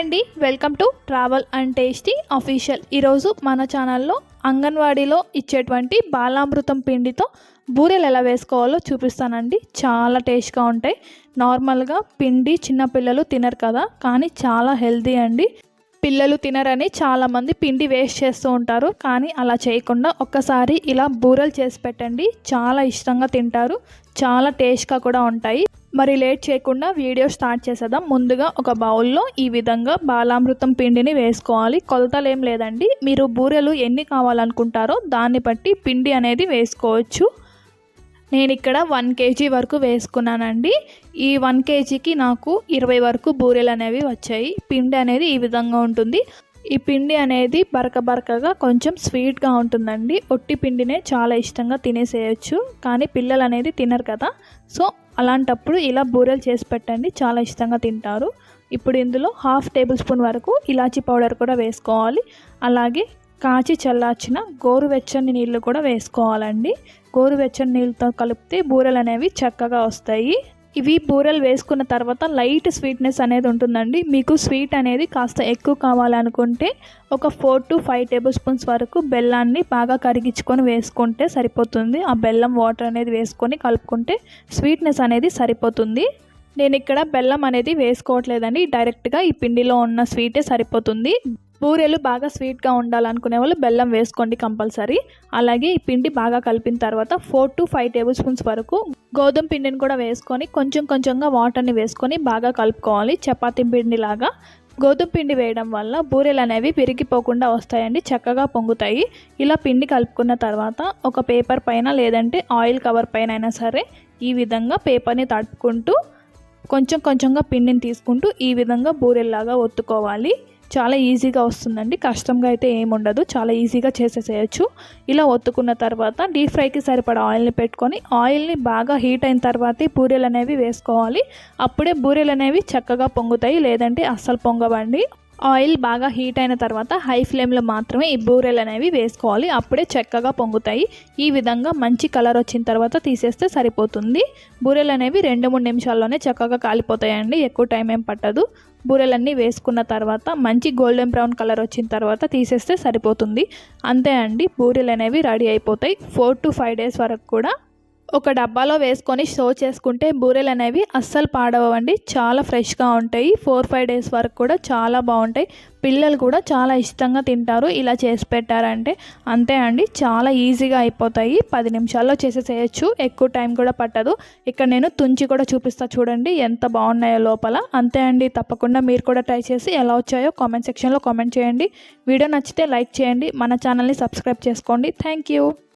అండి welcome to travel and tasty official. ఈరోజు మన ఛానల్లో అంగన్వాడీలో ఇచ్చేటువంటి బాలామృతం పిండితో బూరెలు ఎలా వేసుకోవాలో చూపిస్తానండి. చాలా టేస్ట్గా ఉంటాయి. నార్మల్గా పిండి చిన్నపిల్లలు తినరు కదా కానీ చాలా హెల్తీ అండి. పిల్లలు తినరని చాలామంది పిండి వేస్ట్ చేస్తూ ఉంటారు. కానీ అలా చేయకుండా ఒక్కసారి ఇలా బూరెలు చేసి పెట్టండి. చాలా ఇష్టంగా తింటారు. చాలా టేస్ట్గా కూడా ఉంటాయి. మరి లేట్ చేయకుండా వీడియో స్టార్ట్ చేసేద్దాం. ముందుగా ఒక బౌల్లో ఈ విధంగా బాలామృతం పిండిని వేసుకోవాలి. కొలతలు ఏం లేదండి. మీరు బూరెలు ఎన్ని కావాలనుకుంటారో దాన్ని బట్టి పిండి అనేది వేసుకోవచ్చు. నేను ఇక్కడ వన్ కేజీ వరకు వేసుకున్నానండి. ఈ వన్ కేజీకి నాకు ఇరవై వరకు బూరెలు అనేవి వచ్చాయి. పిండి అనేది ఈ విధంగా ఉంటుంది. ఈ పిండి అనేది బరక బరకగా కొంచెం స్వీట్గా ఉంటుందండి. ఒట్టి పిండినే చాలా ఇష్టంగా తినేసేయచ్చు. కానీ పిల్లలు అనేది తినరు కదా. సో అలాంటప్పుడు ఇలా బూరెలు చేసి పెట్టండి. చాలా ఇష్టంగా తింటారు. ఇప్పుడు ఇందులో హాఫ్ టేబుల్ స్పూన్ వరకు ఇలాచీ పౌడర్ కూడా వేసుకోవాలి. అలాగే కాచి చల్లార్చిన గోరువెచ్చని నీళ్ళు కూడా వేసుకోవాలండి. గోరువెచ్చని నీళ్ళతో కలిపితే బూరెలు అనేవి చక్కగా వస్తాయి. ఇవి బూరెలు వేసుకున్న తర్వాత లైట్ స్వీట్నెస్ అనేది ఉంటుందండి. మీకు స్వీట్ అనేది కాస్త ఎక్కువ కావాలనుకుంటే ఒక four to five table spoons వరకు బెల్లాన్ని బాగా కరిగించుకొని వేసుకుంటే సరిపోతుంది. ఆ బెల్లం వాటర్ అనేది వేసుకొని కలుపుకుంటే స్వీట్నెస్ అనేది సరిపోతుంది. నేను ఇక్కడ బెల్లం అనేది వేసుకోవట్లేదండి. డైరెక్ట్గా ఈ పిండిలో ఉన్న స్వీటే సరిపోతుంది. బూరెలు బాగా స్వీట్గా ఉండాలనుకునే వాళ్ళు బెల్లం వేసుకోండి కంపల్సరీ. అలాగే ఈ పిండి బాగా కలిపిన తర్వాత four to five table spoons వరకు గోధుమ పిండిని కూడా వేసుకొని కొంచెం కొంచెంగా వాటర్ని వేసుకొని బాగా కలుపుకోవాలి. చపాతీ పిండిలాగా. గోధుమ పిండి వేయడం వల్ల బూరెలు అనేవి విరిగిపోకుండా వస్తాయండి చక్కగా పొంగుతాయి. ఇలా పిండి కలుపుకున్న తర్వాత ఒక పేపర్ పైన లేదంటే ఆయిల్ కవర్ పైన అయినా సరే ఈ విధంగా పేపర్ని తడుపుకుంటూ కొంచెం కొంచెంగా పిండిని తీసుకుంటూ ఈ విధంగా బూరెల్లాగా ఒత్తుకోవాలి. చాలా ఈజీగా వస్తుందండి. కష్టంగా అయితే ఏముండదు. చాలా ఈజీగా చేసేసేయచ్చు. ఇలా ఒత్తుకున్న తర్వాత డీప్ ఫ్రైకి సరిపడా ఆయిల్ని పెట్టుకొని ఆయిల్ని బాగా హీట్ అయిన తర్వాత బూరెలు అనేవి వేసుకోవాలి. అప్పుడే బూరెలు అనేవి చక్కగా పొంగుతాయి. లేదంటే అస్సలు పొంగవండి. ఆయిల్ బాగా హీట్ అయిన తర్వాత హై ఫ్లేమ్లో మాత్రమే ఈ బూరెలు అనేవి వేసుకోవాలి. అప్పుడే చక్కగా పొంగుతాయి. ఈ విధంగా మంచి కలర్ వచ్చిన తర్వాత తీసేస్తే సరిపోతుంది. బూరెలు అనేవి రెండు మూడు నిమిషాల్లోనే చక్కగా కాలిపోతాయండి. ఎక్కువ టైం ఏం పట్టదు. బూరెలన్నీ వేసుకున్న తర్వాత మంచి గోల్డెన్ బ్రౌన్ కలర్ వచ్చిన తర్వాత తీసేస్తే సరిపోతుంది. అంతే అండి. బూరెలు అనేవి రెడీ అయిపోతాయి. ఫోర్ టు ఫైవ్ డేస్ వరకు కూడా ఒక డబ్బాలో వేసుకొని స్టోర్ చేసుకుంటే బూరెలు అనేవి అస్సలు పాడవండి చాలా ఫ్రెష్గా ఉంటాయి. ఫోర్ ఫైవ్ డేస్ వరకు కూడా చాలా బాగుంటాయి. పిల్లలు కూడా చాలా ఇష్టంగా తింటారు. ఇలా చేసి పెట్టారంటే అంతే అండి. చాలా ఈజీగా అయిపోతాయి. పది నిమిషాల్లో చేసేసేయచ్చు. ఎక్కువ టైం కూడా పట్టదు. ఇక్కడ నేను తుంచి కూడా చూపిస్తా చూడండి. ఎంత బాగున్నాయో లోపల. అంతే అండి. తప్పకుండా మీరు కూడా ట్రై చేసి ఎలా వచ్చాయో కామెంట్ సెక్షన్లో కామెంట్ చేయండి. వీడియో నచ్చితే లైక్ చేయండి. మన ఛానల్ని సబ్స్క్రైబ్ చేసుకోండి. Thank you.